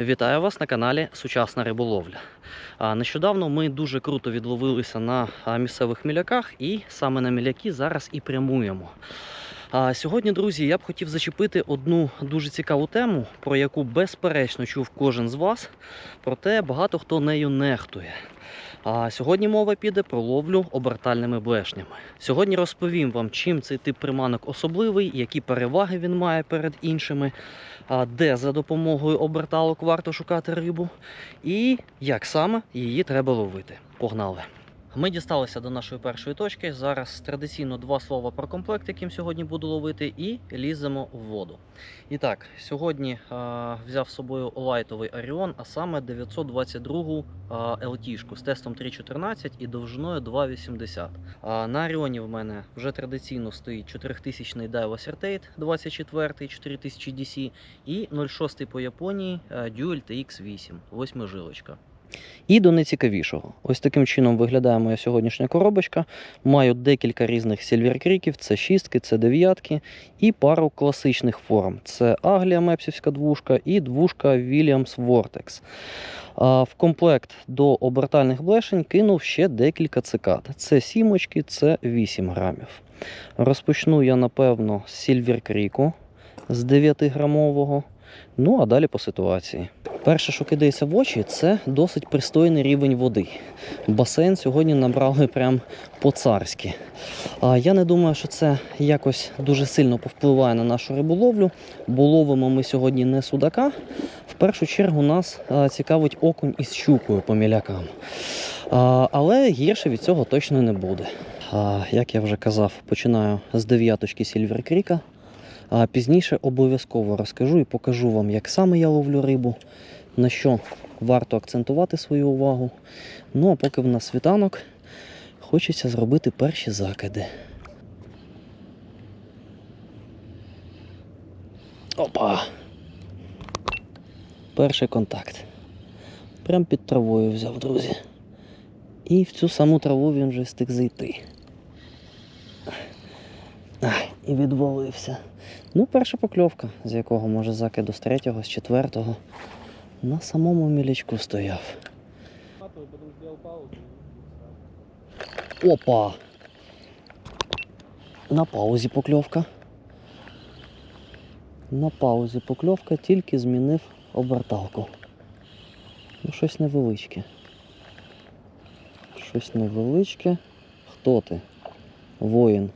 Вітаю вас на каналі Сучасна риболовля. Нещодавно ми дуже круто відловилися на місцевих міляках, і саме на міляки зараз і прямуємо. Сьогодні, друзі, я б хотів зачепити одну дуже цікаву тему, про яку безперечно чув кожен з вас, проте багато хто нею нехтує. А сьогодні мова піде про ловлю обертальними блешнями. Сьогодні розповім вам, чим цей тип приманок особливий, які переваги він має перед іншими, де за допомогою оберталок варто шукати рибу, і як саме її треба ловити. Погнали! Ми дісталися до нашої першої точки. Зараз традиційно два слова про комплект, яким сьогодні буду ловити, і ліземо в воду. І так, сьогодні е, взяв з собою лайтовий Оріон, а саме 922 е, ЛТшку з тестом 3.14 і довжиною 2.80. А на Оріоні в мене вже традиційно стоїть 4000 Daiwa Certate 24 4000 DC і 0,6 по Японії Dual TX8, восьмижилочка. І до найцікавішого. Ось таким чином виглядає моя сьогоднішня коробочка. Маю декілька різних сільверкріків, це шістки, це дев'ятки, і пару класичних форм. Це Аглія Мепсівська двушка і двушка Williams Vortex. В комплект до обертальних блешень кинув ще декілька цикад. Це сімочки, це 8 грамів. Розпочну я, напевно, з сільверкріку з 9-грамового. Ну, а далі по ситуації. Перше, що кидається в очі, це досить пристойний рівень води. Басейн сьогодні набрали прям по-царськи. Я не думаю, що це якось дуже сильно повпливає на нашу риболовлю, бо ловимо ми сьогодні не судака. В першу чергу нас цікавить окунь із щукою по мілякам. Але гірше від цього точно не буде. Як я вже казав, починаю з дев'яточки Сільвер Кріка. А пізніше обов'язково розкажу і покажу вам, як саме я ловлю рибу, на що варто акцентувати свою увагу. Ну а поки в нас світанок, хочеться зробити перші закиди. Опа! Перший контакт. Прям під травою взяв, друзі. І в цю саму траву він вже встиг зайти. І відвалився. Ну, перша покльовка, з якого може закиду з третього, з четвертого. На самому мілячку стояв. Опа! На паузі покльовка. На паузі покльовка, тільки змінив оберталку. Ну, щось невеличке. Щось невеличке. Хто ти? Воїн.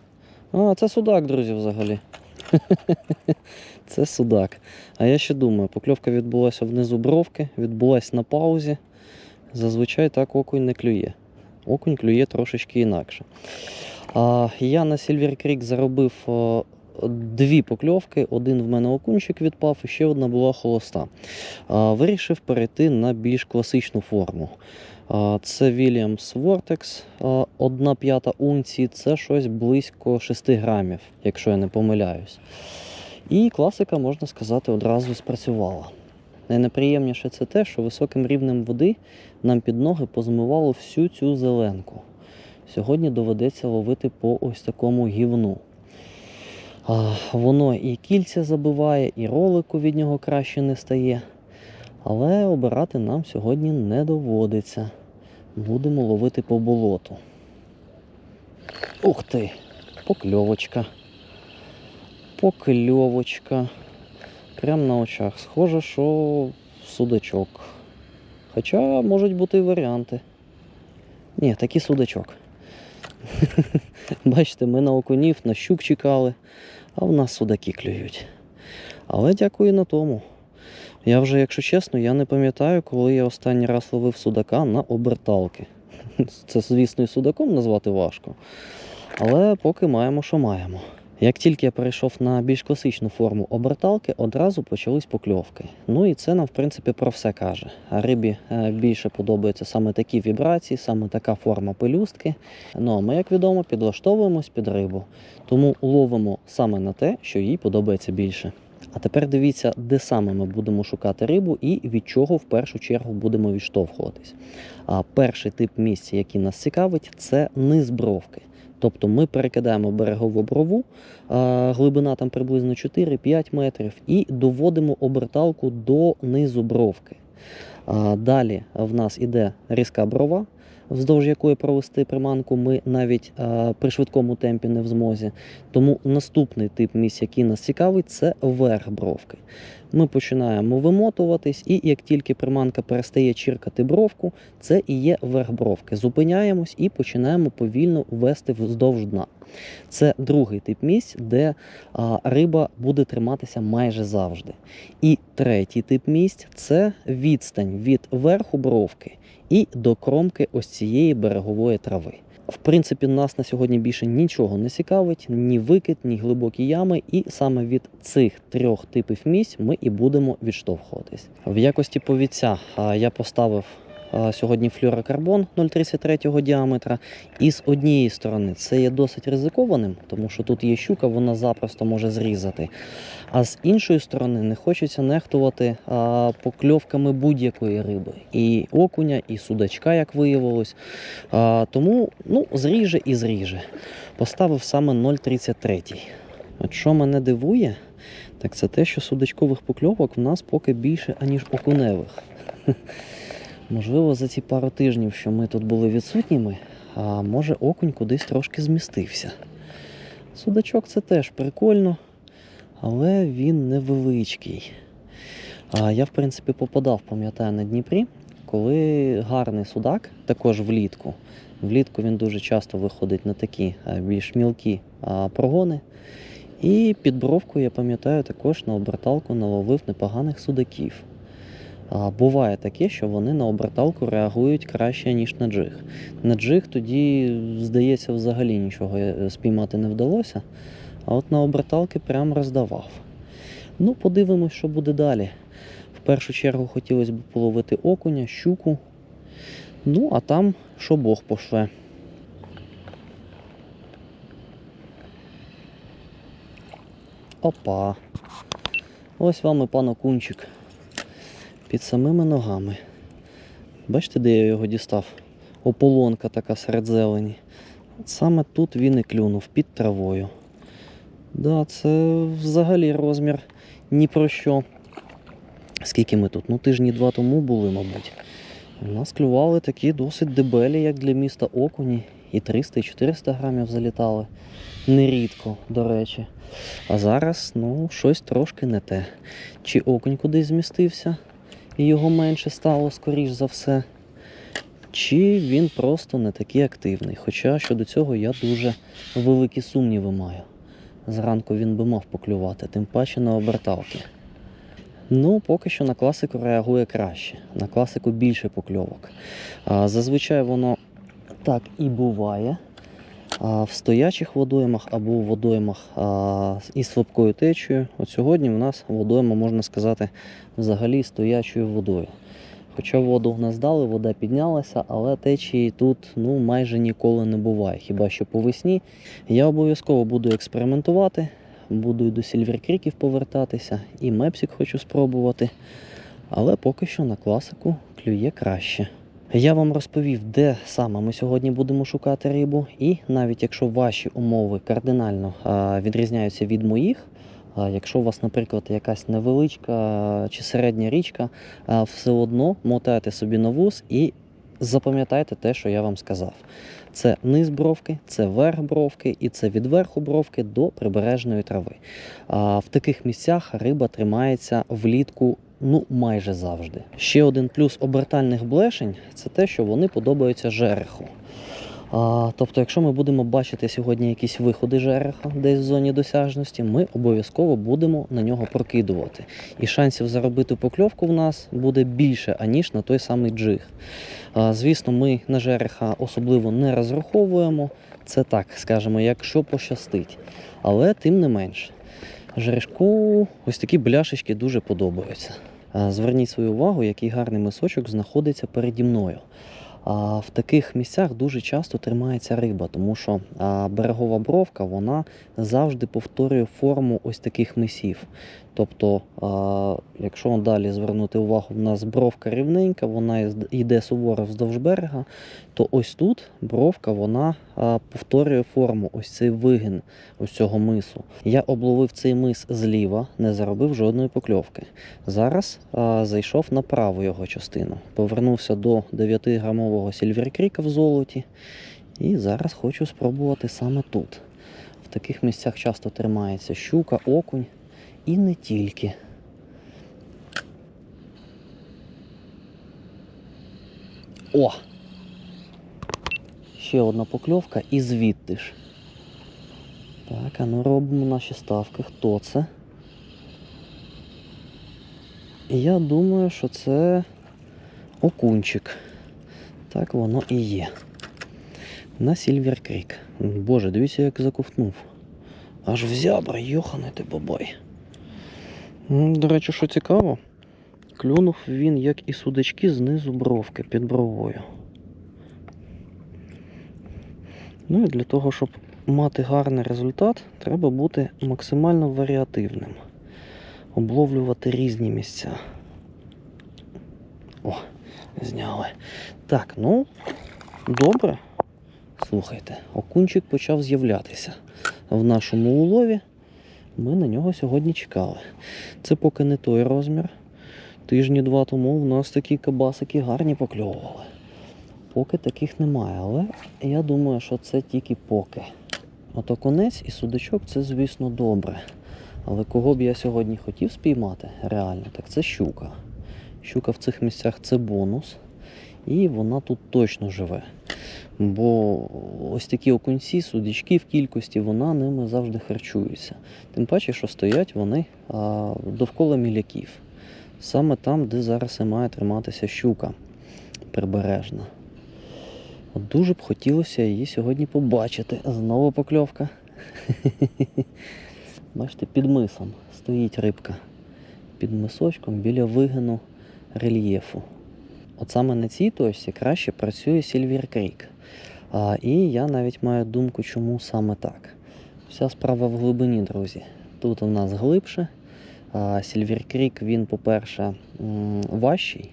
А, це судак, друзі, взагалі. Це судак. А я ще думаю, покльовка відбулася внизу бровки, відбулася на паузі. Зазвичай так окунь не клює. Окунь клює трошечки інакше. Я на Silver Creek заробив а, дві покльовки. Один в мене окунчик відпав, і ще одна була холоста. Вирішив перейти на більш класичну форму. Це Williams Vortex, а, 1 п'ята унції, це щось близько 6 грамів, якщо я не помиляюсь. І класика, можна сказати, одразу спрацювала. Найнеприємніше це те, що високим рівнем води нам під ноги позмивало всю цю зеленку. Сьогодні доведеться ловити по ось такому гівну. Воно і кільця забиває, і ролику від нього краще не стає. Але обирати нам сьогодні не доводиться. Будемо ловити по болоту. Ух ти! Покльовочка. Покльовочка. Прям на очах. Схоже, що судачок. Хоча можуть бути і варіанти. Ні, такий судачок. Бачите, ми на окунів, на щук чекали, а в нас судаки клюють. Але дякую на тому. Я вже, якщо чесно, я не пам'ятаю, коли я останній раз ловив судака на оберталки. Це, звісно, і судаком назвати важко. Але поки маємо, що маємо. Як тільки я перейшов на більш класичну форму оберталки, одразу почались покльовки. Ну і це нам, в принципі, про все каже. А рибі е, більше подобаються саме такі вібрації, саме така форма пелюстки. Ну а ми, як відомо, підлаштовуємось під рибу. Тому ловимо саме на те, що їй подобається більше. А тепер дивіться, де саме ми будемо шукати рибу і від чого в першу чергу будемо відштовхуватись. А перший тип місця, який нас цікавить, це низ бровки. Тобто ми перекидаємо берегову брову, глибина там приблизно 4-5 метрів, і доводимо оберталку до низу бровки. Далі в нас іде різка брова, вздовж якої провести приманку ми навіть при швидкому темпі не в змозі. Тому наступний тип місць, який нас цікавить, це верх бровки. Ми починаємо вимотуватись, і як тільки приманка перестає чіркати бровку, це і є верх бровки. Зупиняємось і починаємо повільно вести вздовж дна. Це другий тип місць, де а, риба буде триматися майже завжди. І третій тип місць це відстань від верху бровки і до кромки ось цієї берегової трави. В принципі, нас на сьогодні більше нічого не цікавить, ні викид, ні глибокі ями, і саме від цих трьох типів місць ми і будемо відштовхуватись. В якості повідця а, я поставив сьогодні флюорокарбон 0,33 діаметра. І з однієї сторони це є досить ризикованим, тому що тут є щука, вона запросто може зрізати. А з іншої сторони не хочеться нехтувати а, покльовками будь-якої риби. І окуня, і судачка, як виявилось. А, тому ну, зріже і зріже. Поставив саме 0,33. От що мене дивує, так це те, що судачкових покльовок в нас поки більше, аніж окуневих. Можливо, за ці пару тижнів, що ми тут були відсутніми, а може окунь кудись трошки змістився. Судачок це теж прикольно, але він невеличкий. А я, в принципі, попадав, пам'ятаю, на Дніпрі, коли гарний судак, також влітку. Влітку він дуже часто виходить на такі більш мілкі прогони. І під бровкою, я пам'ятаю, також на оберталку наловив непоганих судаків. Буває таке, що вони на оберталку реагують краще, ніж на джиг. На джиг тоді, здається, взагалі нічого е, спіймати не вдалося. А от на оберталки прям роздавав. Ну, подивимось, що буде далі. В першу чергу хотілося б половити окуня, щуку. Ну, а там що Бог пошле. Опа. Ось вам і пан окунчик. Під самими ногами. Бачите, де я його дістав? Ополонка така серед зелені. Саме тут він і клюнув під травою. Да, це взагалі розмір ні про що. Скільки ми тут? Ну, тижні два тому були, мабуть. У нас клювали такі досить дебелі, як для міста окуні. І 300, і 400 грамів залітали. Нерідко, до речі. А зараз, ну, щось трошки не те. Чи окунь кудись змістився, його менше стало, скоріш за все. Чи він просто не такий активний. Хоча щодо цього я дуже великі сумніви маю. Зранку він би мав поклювати, тим паче на оберталки. Ну, поки що на класику реагує краще. На класику більше покльовок. А, зазвичай воно так і буває. В стоячих водоймах або в водоймах із слабкою течією. От сьогодні в нас водойма, можна сказати, взагалі стоячою водою. Хоча воду в нас дали, вода піднялася, але течії тут ну, майже ніколи не буває. Хіба що по весні. Я обов'язково буду експериментувати, буду і до сільверкріків повертатися, і мепсик хочу спробувати. Але поки що на класику клює краще. Я вам розповів, де саме ми сьогодні будемо шукати рибу, і навіть якщо ваші умови кардинально відрізняються від моїх, якщо у вас, наприклад, якась невеличка чи середня річка, все одно мотайте собі на вуз і запам'ятайте те, що я вам сказав. Це низ бровки, це верх бровки і це від верху бровки до прибережної трави. В таких місцях риба тримається влітку ну майже завжди. Ще один плюс обертальних блешень це те, що вони подобаються жереху. А, тобто, якщо ми будемо бачити сьогодні якісь виходи жереха десь в зоні досяжності, ми обов'язково будемо на нього прокидувати. І шансів заробити покльовку в нас буде більше, аніж на той самий джиг. А, звісно, ми на жереха особливо не розраховуємо. Це так, скажемо, якщо пощастить. Але тим не менш, жерешку ось такі бляшечки дуже подобаються. Зверніть свою увагу, який гарний мисочок знаходиться переді мною. В таких місцях дуже часто тримається риба, тому що берегова бровка вона завжди повторює форму ось таких мисів. Тобто, якщо далі звернути увагу, в нас бровка рівненька, вона йде суворо вздовж берега, то ось тут бровка вона повторює форму, ось цей вигин ось цього мису. Я обловив цей мис зліва, не заробив жодної покльовки. Зараз зайшов на праву його частину. Повернувся до 9-грамового сільверкріка в золоті. І зараз хочу спробувати саме тут. В таких місцях часто тримається щука, окунь і не тільки. О! Ще одна покльовка і звідти ж. Так, а ну робимо наші ставки. Хто це? Я думаю, що це окунчик. Так воно і є. На Сільвер Крік. Боже, дивіться, як заковтнув. Аж в зябра, йоханий ти бабай. До речі, що цікаво, клюнув він, як і судачки, знизу бровки під бровою. Ну і для того, щоб мати гарний результат, треба бути максимально варіативним. Обловлювати різні місця. О, зняли. Так, ну, добре. Слухайте, окунчик почав з'являтися в нашому улові. Ми на нього сьогодні чекали. Це поки не той розмір. Тижні два тому в нас такі кабасики гарні покльовували. Поки таких немає, але я думаю, що це тільки поки. От окунець і судачок це, звісно, добре. Але кого б я сьогодні хотів спіймати, реально, так це щука. Щука в цих місцях це бонус, і вона тут точно живе. Бо ось такі окунці, судячки в кількості, вона ними завжди харчується. Тим паче, що стоять вони а, довкола міляків. Саме там, де зараз і має триматися щука прибережна. От дуже б хотілося її сьогодні побачити. Знову покльовка. Бачите, під мисом стоїть рибка. Під мисочком біля вигину рельєфу. От саме на цій точці краще працює Сільвір Крік. І я навіть маю думку, чому саме так. Вся справа в глибині, друзі. Тут у нас глибше. Сільвір Крік, він, по-перше, важчий,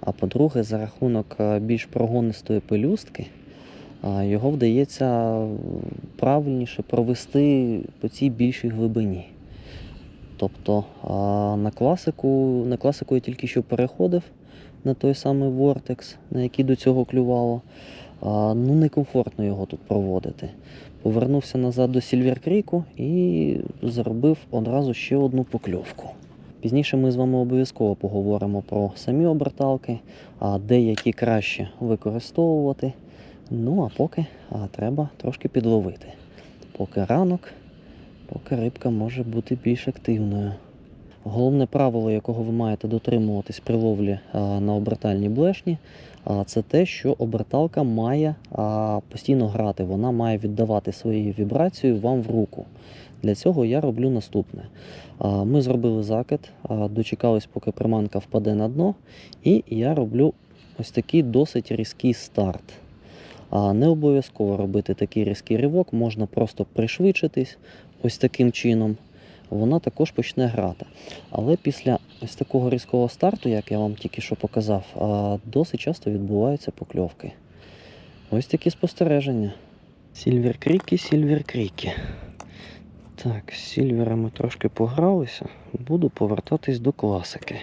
а по-друге, за рахунок більш прогонистої пелюстки, його вдається правильніше провести по цій більшій глибині. Тобто на класику, на класику я тільки що переходив на той самий Vortex, на який до цього клювало. А, ну, некомфортно його тут проводити. Повернувся назад до Сільвер Кріку і зробив одразу ще одну покльовку. Пізніше ми з вами обов'язково поговоримо про самі оберталки, а деякі краще використовувати. Ну а поки а, треба трошки підловити. Поки ранок, поки рибка може бути більш активною. Головне правило, якого ви маєте дотримуватись при ловлі на обертальній блешні, це те, що оберталка має постійно грати, вона має віддавати своєю вібрацією вам в руку. Для цього я роблю наступне. Ми зробили закид, дочекались, поки приманка впаде на дно, і я роблю ось такий досить різкий старт. Не обов'язково робити такий різкий ривок, можна просто пришвидшитись ось таким чином. Вона також почне грати. Але після ось такого різкого старту, як я вам тільки що показав, досить часто відбуваються покльовки. Ось такі спостереження. Сільверкріки, сільверкріки. Так, з сільверами трошки погралися. Буду повертатись до класики.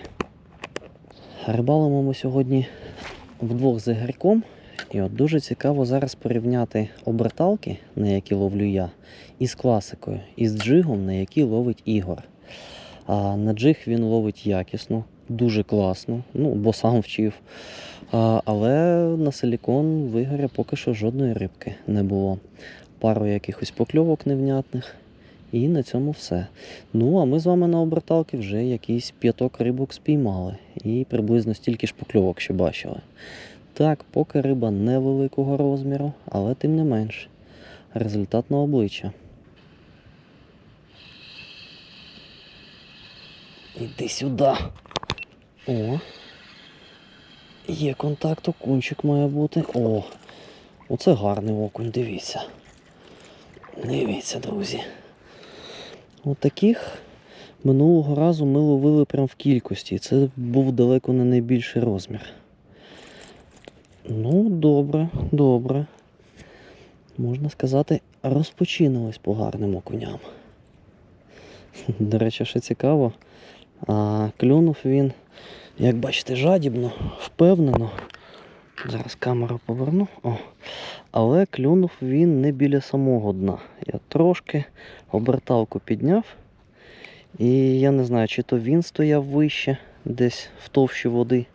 Рибалимо ми сьогодні вдвох з Ігорьком. І от дуже цікаво зараз порівняти оберталки, на які ловлю я, із класикою, і з джигом, на який ловить Ігор. А на джиг він ловить якісно, дуже класно, ну, бо сам вчив. А, але на силікон в Ігоря поки що жодної рибки не було. Пару якихось покльовок невнятних. І на цьому все. Ну, а ми з вами на оберталки вже якийсь п'яток рибок спіймали. І приблизно стільки ж покльовок ще бачили. Так, поки риба невеликого розміру, але тим не менш. Результат на обличчя. Іди сюди. О. Є контакт, окунчик має бути. О! Оце гарний окунь, дивіться. Дивіться, друзі. Отаких минулого разу ми ловили прям в кількості. Це був далеко не найбільший розмір. Ну, добре, добре. можна сказати, розпочинулись по гарним окуням. До речі, ще цікаво. А, клюнув він, як бачите, жадібно, впевнено. Зараз камеру поверну. О. Але клюнув він не біля самого дна. Я трошки оберталку підняв. І я не знаю, чи то він стояв вище, десь в товщі води,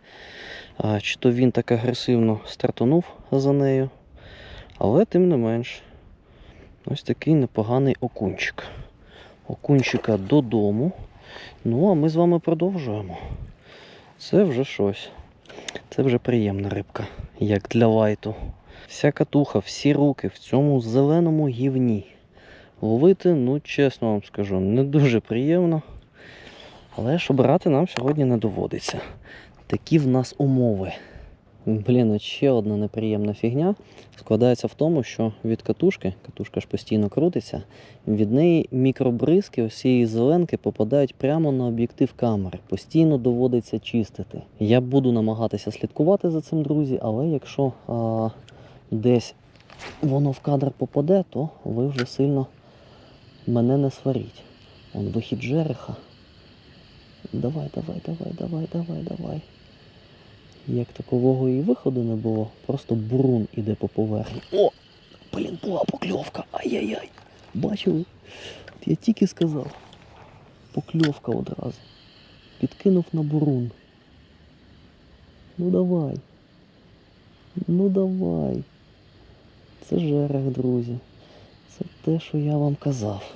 чи то він так агресивно стартанув за нею. Але тим не менш, ось такий непоганий окунчик. Окунчика додому. Ну, а ми з вами продовжуємо. Це вже щось. Це вже приємна рибка, як для лайту. Вся катуха, всі руки в цьому зеленому гівні. Ловити, ну чесно вам скажу, не дуже приємно. Але ж обирати нам сьогодні не доводиться. Такі в нас умови. Блін, ще одна неприємна фігня складається в тому, що від катушки, катушка ж постійно крутиться, від неї мікробризки ось цієї зеленки попадають прямо на об'єктив камери. Постійно доводиться чистити. Я буду намагатися слідкувати за цим, друзі, але якщо а, десь воно в кадр попаде, то ви вже сильно мене не сваріть. Он вихід жереха. Давай, давай, давай, давай, давай, давай. Як такового і виходу не було, просто бурун іде по поверхні. О! Блін, була покльовка. Ай-яй-яй. Бачили? От Я тільки сказав. Покльовка одразу. Підкинув на бурун. Ну давай. Ну давай. Це жерех, друзі. Це те, що я вам казав.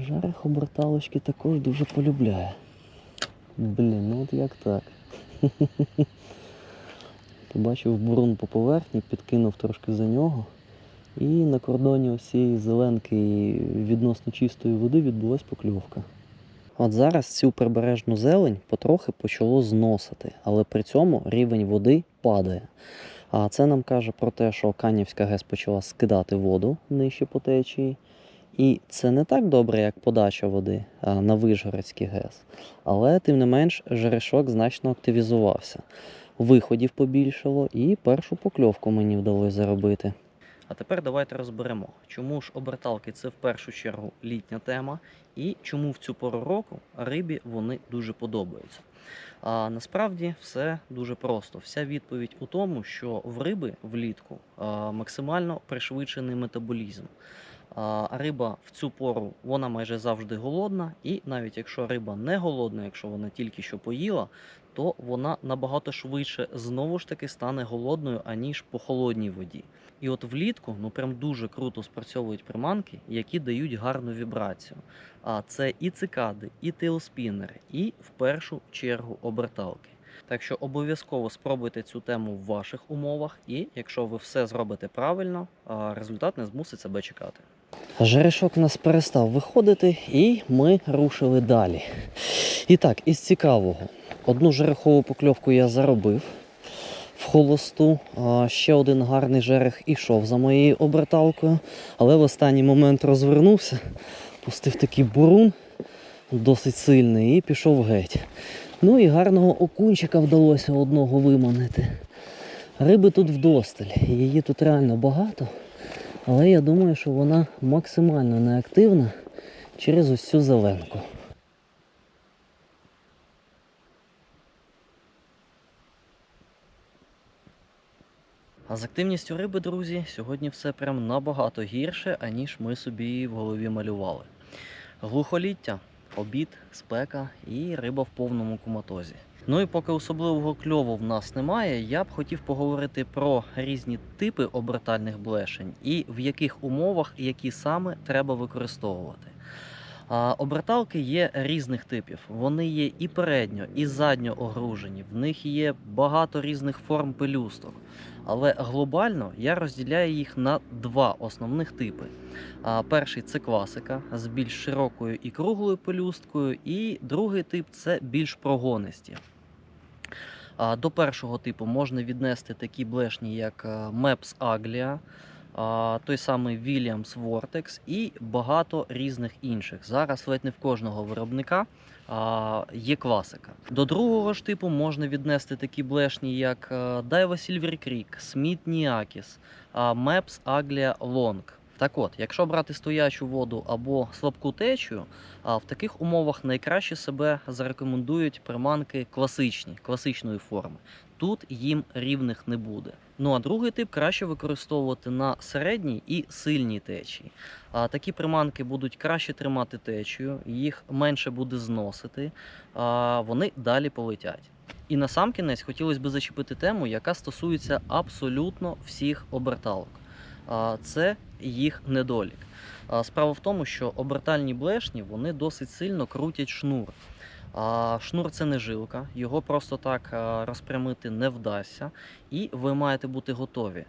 Жерех оберталочки також дуже полюбляє. Блін, ну от як так? Побачив бурун по поверхні, підкинув трошки за нього. І на кордоні ось цієї зеленки і відносно чистої води відбулась покльовка. От зараз цю прибережну зелень потрохи почало зносити, але при цьому рівень води падає. А це нам каже про те, що Канівська ГЕС почала скидати воду нижче по течії. І це не так добре, як подача води на Вишгородський ГЕС. Але тим не менш жерешок значно активізувався. Виходів побільшало і першу покльовку мені вдалося заробити. А тепер давайте розберемо, чому ж оберталки це в першу чергу літня тема, і чому в цю пору року рибі вони дуже подобаються. А насправді все дуже просто. Вся відповідь у тому, що в риби влітку максимально пришвидшений метаболізм. Риба в цю пору вона майже завжди голодна, і навіть якщо риба не голодна, якщо вона тільки що поїла, то вона набагато швидше знову ж таки стане голодною, аніж по холодній воді. І от влітку ну прям дуже круто спрацьовують приманки, які дають гарну вібрацію. А це і цикади, і тейлспінери, і в першу чергу оберталки. Так що обов'язково спробуйте цю тему в ваших умовах, і якщо ви все зробите правильно, результат не змусить себе чекати. Жерешок у нас перестав виходити, і ми рушили далі. І так, із цікавого, одну жерехову покльовку я заробив в холосту. Ще один гарний жерех ішов за моєю оберталкою, але в останній момент розвернувся, пустив такий бурун досить сильний і пішов геть. Ну і гарного окунчика вдалося одного виманити. Риби тут вдосталь, її тут реально багато, але я думаю, що вона максимально неактивна через ось цю зеленку. А з активністю риби, друзі, сьогодні все прям набагато гірше, аніж ми собі в голові малювали. Глухоліття, обід, спека і риба в повному куматозі. Ну і поки особливого кльову в нас немає, я б хотів поговорити про різні типи обертальних блешень і в яких умовах які саме треба використовувати. Оберталки є різних типів. Вони є і передньо, і задньо огружені. В них є багато різних форм пелюсток. Але глобально я розділяю їх на два основних типи. Перший це класика з більш широкою і круглою пелюсткою, і другий тип це більш прогонисті. До першого типу можна віднести такі блешні, як е, Meps Aglia, той самий Williams Vortex і багато різних інших. Зараз ледь не в кожного виробника є класика. До другого ж типу можна віднести такі блешні, як е, Daiwa Silver Creek, Smith Niakis, Maps Aglia Long. Так от, якщо брати стоячу воду або слабку течію, в таких умовах найкраще себе зарекомендують приманки класичні, класичної форми. Тут їм рівних не буде. Ну а другий тип краще використовувати на середній і сильній течії. А такі приманки будуть краще тримати течію, їх менше буде зносити, а вони далі полетять. І на сам кінець хотілося б зачепити тему, яка стосується абсолютно всіх оберталок. Це їх недолік. Справа в тому, що обертальні блешні вони досить сильно крутять шнур. Шнур це не жилка, його просто так розпрямити не вдасться, і ви маєте бути готові.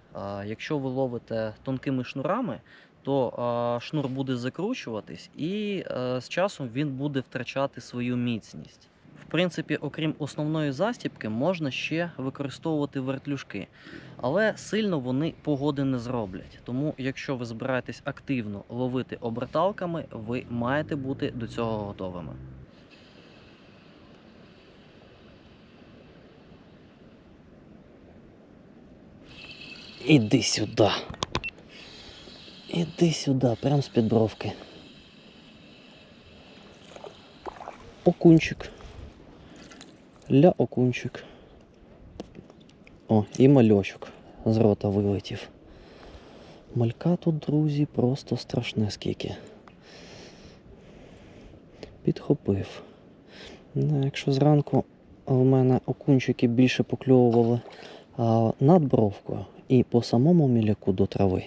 Якщо ви ловите тонкими шнурами, то шнур буде закручуватись, і е, з часом він буде втрачати свою міцність. В принципі, окрім основної застібки, можна ще використовувати вертлюжки, але сильно вони погоди не зроблять. Тому, якщо ви збираєтесь активно ловити оберталками, ви маєте бути до цього готовими. Іди сюди. Іди сюди, прям з під бровки. Окунчик. Ля окунчик. О, і мальочок з рота вилетів. Малька тут, друзі, просто страшне скільки. Підхопив. Ну, якщо зранку в мене окунчики більше покльовували над бровкою і по самому міляку до трави,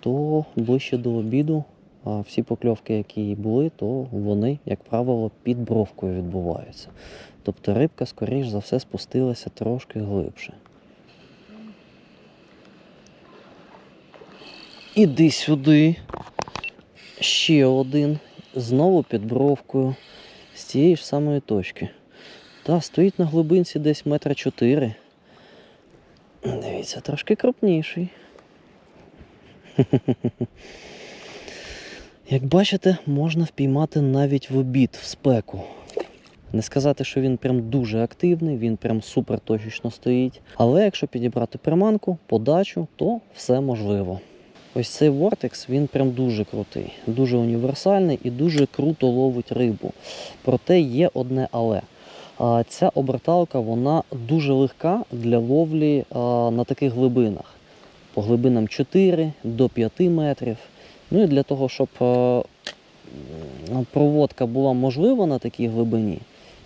то ближче до обіду всі покльовки, які були, то вони, як правило, під бровкою відбуваються. Тобто рибка, скоріш за все, спустилася трошки глибше. Іди сюди. Ще один. Знову під бровкою. З тієї ж самої точки. Та стоїть на глибинці десь метра чотири. Дивіться, трошки крупніший. Як бачите, можна впіймати навіть в обід, в спеку. Не сказати, що він прям дуже активний, він прям супер точечно стоїть. Але якщо підібрати приманку, подачу, то все можливо. Ось цей Vortex, він прям дуже крутий, дуже універсальний і дуже круто ловить рибу. Проте є одне але. Ця оберталка вона дуже легка для ловлі на таких глибинах. По глибинам 4 до 5 метрів. Ну і для того, щоб проводка була можлива на такій глибині,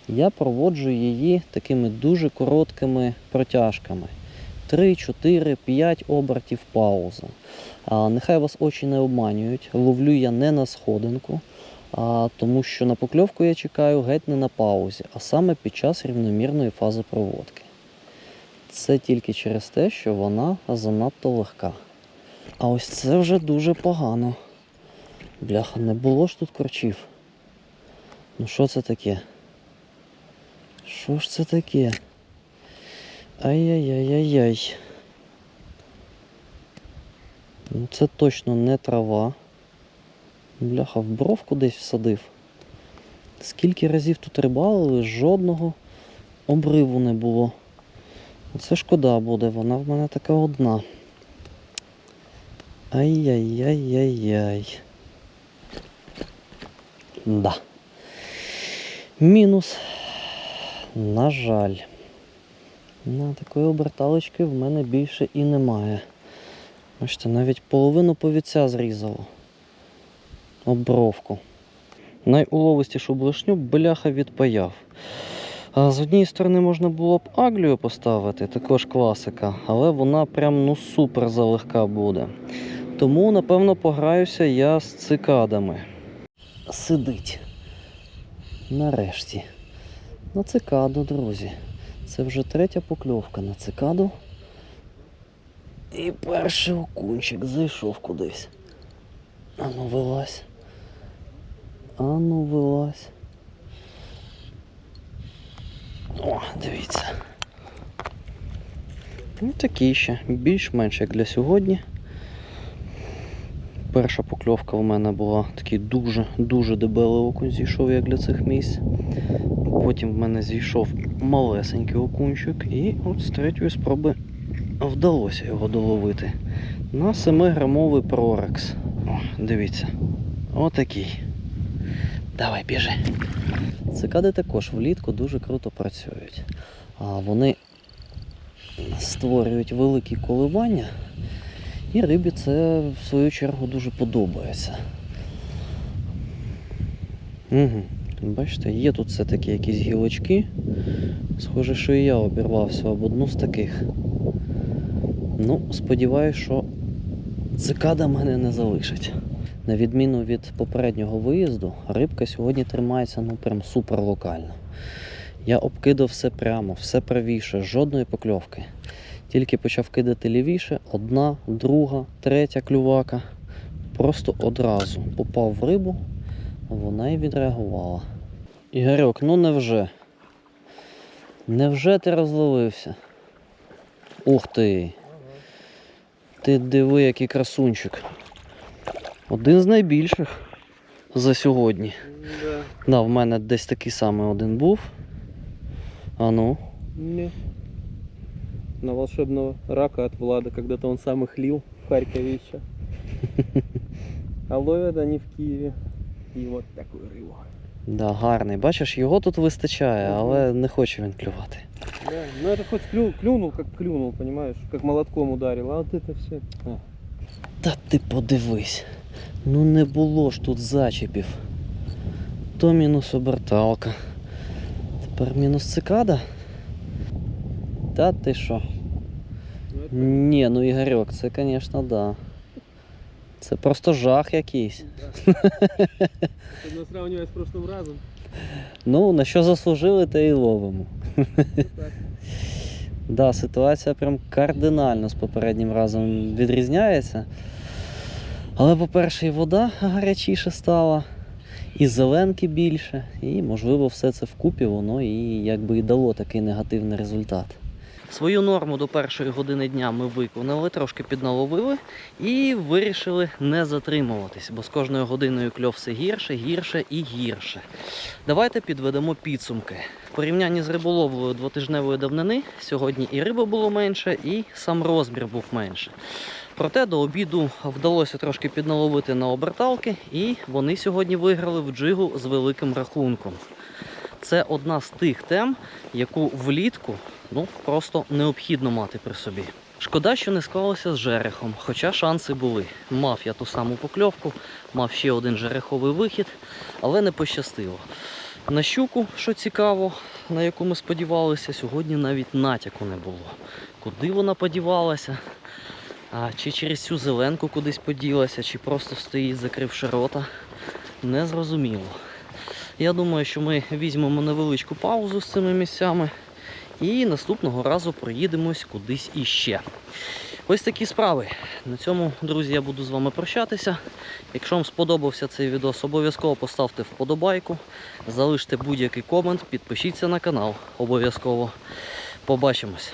я проводжу її такими дуже короткими протяжками. 3, 4, 5 обертів пауза. Нехай вас очі не обманюють. Ловлю я не на сходинку, тому що на покльовку я чекаю геть не на паузі, а саме під час рівномірної фази проводки. Це тільки через те, що вона занадто легка. А ось це вже дуже погано. Бляха, не було ж тут корчів. Ну що це таке? Що ж це таке? Ай-яй-яй-яй-яй. Ну це точно не трава. Бляха, в бровку десь всадив. Скільки разів тут рибалили, жодного обриву не було. Це шкода буде, вона в мене така одна. Ай-яй-яй-яй-яй. Да. Мінус. На жаль. На такої оберталочки в мене більше і немає. Бачите, навіть половину повіця зрізало. Обровку. Найуловистішу блешню бляха відпаяв. А з однієї сторони можна було б аглію поставити, також класика, але вона прям ну супер залегка буде. Тому, напевно, пограюся я з цикадами. Сидить. Нарешті. На цикаду, друзі. Це вже третя покльовка на цикаду. І перший окунчик зайшов кудись. Ану вилазь. Ану вилазь. О, дивіться. Ну, такий ще, більш-менш як для сьогодні. Перша покльовка у мене була такий дуже-дуже дебелий окунь зійшов, як для цих місць. Потім в мене зійшов малесенький окунчик, і от з третьої спроби вдалося його доловити. На 7-грамовий прорекс. О, дивіться. Отакий. Давай, біжи. Цикади також влітку дуже круто працюють. А вони створюють великі коливання, і рибі це в свою чергу дуже подобається. Угу. Бачите, є тут все-таки якісь гілочки. Схоже, що і я обірвався об одну з таких. Ну, сподіваюсь, що цикада мене не залишить. На відміну від попереднього виїзду, рибка сьогодні тримається ну прям супер локально. Я обкидав все прямо, все правіше, жодної покльовки. Тільки почав кидати лівіше, одна, друга, третя клювака. Просто одразу попав в рибу, вона і відреагувала. Ігорьок, ну невже? Невже ти розловився? Ух ти! Ти диви, який красунчик. Один з найбільших за сьогодні. Да. Да, в мене десь такий самий один був. А ну. Не На волшебного рака от Влада, когда-то он сам их лил в Харькове еще. А ловят они в Киеве. И вот такую рыбу. Да, гарний. Бачиш, його тут вистачає, Мгм. але не хоче він клювати. Да. Ну это хоть клю- клюнул, как клюнул, понимаешь? Как молотком ударил. А вот это все. Та ти подивись. Ну не було ж тут зачепів. То мінус оберталка. Тепер мінус цикада. Та ти що? Ну, Ні, ну Ігорьок, це, звісно, да. Це просто жах якийсь. Да. Особенно сравнивая с прошлым разом. Ну, на що заслужили, те і ловимо. Так. Да, ситуація прям кардинально з попереднім разом відрізняється. Але, по-перше, і вода гарячіше стала, і зеленки більше, і, можливо, все це вкупі воно і якби і дало такий негативний результат. Свою норму до першої години дня ми виконали, трошки підналовили і вирішили не затримуватись, бо з кожною годиною кльов все гірше, гірше і гірше. Давайте підведемо підсумки. В порівнянні з риболовлею двотижневої давнини сьогодні і риби було менше, і сам розмір був менше. Проте до обіду вдалося трошки підналовити на оберталки, і вони сьогодні виграли в джигу з великим рахунком. Це одна з тих тем, яку влітку ну, просто необхідно мати при собі. Шкода, що не склалося з жерехом, хоча шанси були. Мав я ту саму покльовку, мав ще один жереховий вихід, але не пощастило. На щуку, що цікаво, на яку ми сподівалися, сьогодні навіть натяку не було. Куди вона подівалася? А чи через цю зеленку кудись поділася, чи просто стоїть, закривши рота, не зрозуміло. Я думаю, що ми візьмемо невеличку паузу з цими місцями і наступного разу проїдемось кудись іще. Ось такі справи. На цьому, друзі, я буду з вами прощатися. Якщо вам сподобався цей відос, обов'язково поставте вподобайку, залиште будь-який комент, підпишіться на канал. Обов'язково. Побачимось.